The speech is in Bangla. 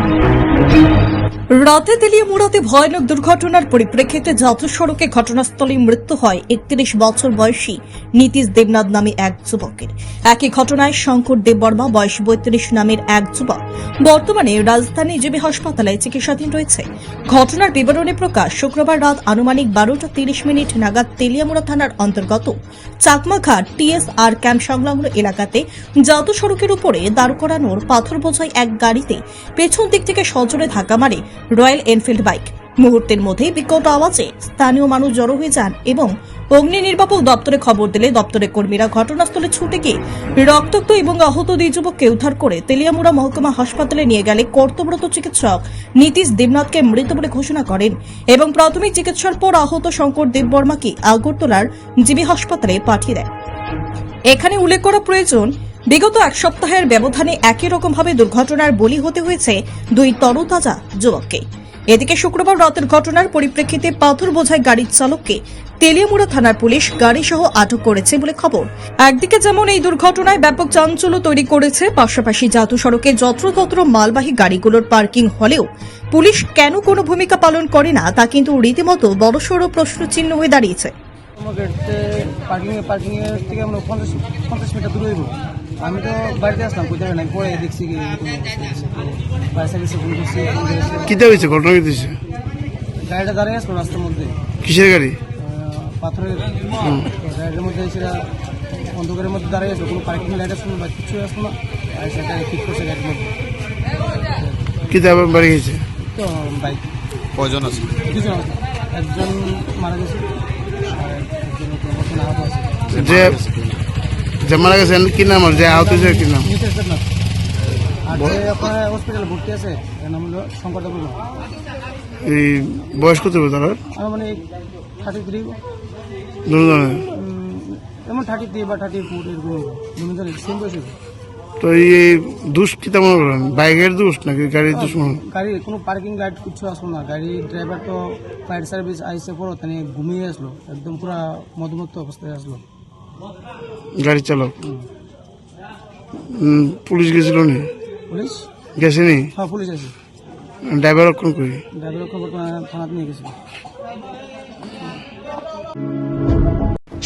Thank you. রাতে তেলিয়ামুড়াতে ভয়ানক দুর্ঘটনার পরিপ্রেক্ষিতে জাতীয় সড়কে ঘটনাস্থলে মৃত্যু হয় একত্রিশ বছর বয়সী নীতিশ দেবনাথ নামে এক যুবকের। একই ঘটনায় শঙ্কর দেববর্মা বয়স বত্রিশ, নামের এক যুবক। বর্তমানে রাজধানী জিবি হাসপাতালে চিকিৎসাধীন রয়েছে। ঘটনার বিবরণী প্রকাশ শুক্রবার রাত আনুমানিক বারোটা তিরিশ মিনিট নাগাদ তেলিয়ামুড়া থানার অন্তর্গত চাকমাঘাট টিএসআর ক্যাম্প সংলগ্ন এলাকাতে জাতীয় সড়কের উপরে দাঁড় করানোর পাথর বোঝাই এক গাড়িতে পেছন দিক থেকে সজোরে ধাক্কা মারে রয়্যাল এনফিল্ড বাইক। মুহূর্তের মধ্যেই বিকট আওয়াজে স্থানীয় মানুষ জড়ো হয়ে যান এবং অগ্নি নির্বাপক দপ্তরে খবর দিলে দপ্তরের কর্মীরা ঘটনাস্থলে ছুটে গিয়ে রক্তাক্ত এবং আহত দুই যুবককে উদ্ধার করে তেলিয়ামুড়া মহকুমা হাসপাতালে নিয়ে গেলে কর্তব্যরত চিকিৎসক নীতিশ দেবনাথকে মৃত বলে ঘোষণা করেন এবং প্রাথমিক চিকিৎসার পর আহত শঙ্কর দেববর্মাকে আগরতলার জিবি হাসপাতালে পাঠিয়ে দেয় এখানে উল্লেখ করা প্রয়োজন বিগত এক সপ্তাহের ব্যবধানে একই রকমভাবে দুর্ঘটনার বলি হতে হয়েছে দুই তরতাজা যুবককে। এদিকে শুক্রবার রাতের ঘটনার পরিপ্রেক্ষিতে পাথর বোঝায় গাড়ির চালককে তেলিয়ামুড়া থানার পুলিশ গাড়ি সহ আটক করেছে বলে খবর। একদিকে যেমন এই দুর্ঘটনায় ব্যাপক চাঞ্চল্য তৈরি করেছে, পাশাপাশি জাতীয় সড়কে যত্রতত্র মালবাহী গাড়িগুলোর পার্কিং হলেও পুলিশ কেন কোনো ভূমিকা পালন করে না তা কিন্তু রীতিমতো বড়সড় প্রশ্নচিহ্ন হয়ে দাঁড়িয়েছে। আমি তো বাড়িতে আসলাম কোথায় নাই পরে দেখছি কি বাইরে সার্ভিসে ফোন করছি করে হয়েছে ঘটনা কি হয়েছে গাড়িটা দাঁড়িয়ে আসলো রাস্তার মধ্যে। কিসের গাড়ি? পাথরের। গাড়ির মধ্যে সেটা অন্ধকারের মধ্যে দাঁড়িয়ে আসলো কোনো পার্কিং লাইট আসলো বা কিছু আসলো না আর সেটা ঠিক করছে গাড়ির মধ্যে। কিতা আবার বাড়ি গেছে? তো বাইক। কয়জন আছে? দুজন আছে। একজন মারা গেছে আর একজন আহত আছে। যে মারা গেছে কি নাম আর যে আহত হয়েছে কি নাম? হসপিটালে ভর্তি আছে নাম হলো শঙ্কর এই বয়স কত হবে তার? মানে থার্টি থ্রি দুজনের এমন থার্টি থ্রি বা থার্টি ফোর এরকম দুজন সেম বয়স তো এই দুষ কিতা মনে করেন বাইকের দোষ নাকি গাড়ির দোষ গাড়ি কোনো পার্কিং লাইট কিছু আসলো না। গাড়ির ড্রাইভার তো ফায়ার সার্ভিস আইসে পড়ো তাই ঘুমিয়ে আসলো। একদম পুরা মধুমত্ত অবস্থায় আসলো। গাড়ি চালক। পুলিশ গেছিল নি? পুলিশ? গেছে নি হ্যাঁ পুলিশ আছে। ড্রাইভার কোন করি। ড্রাইভার খবর থানাতে নিয়ে গেছিল।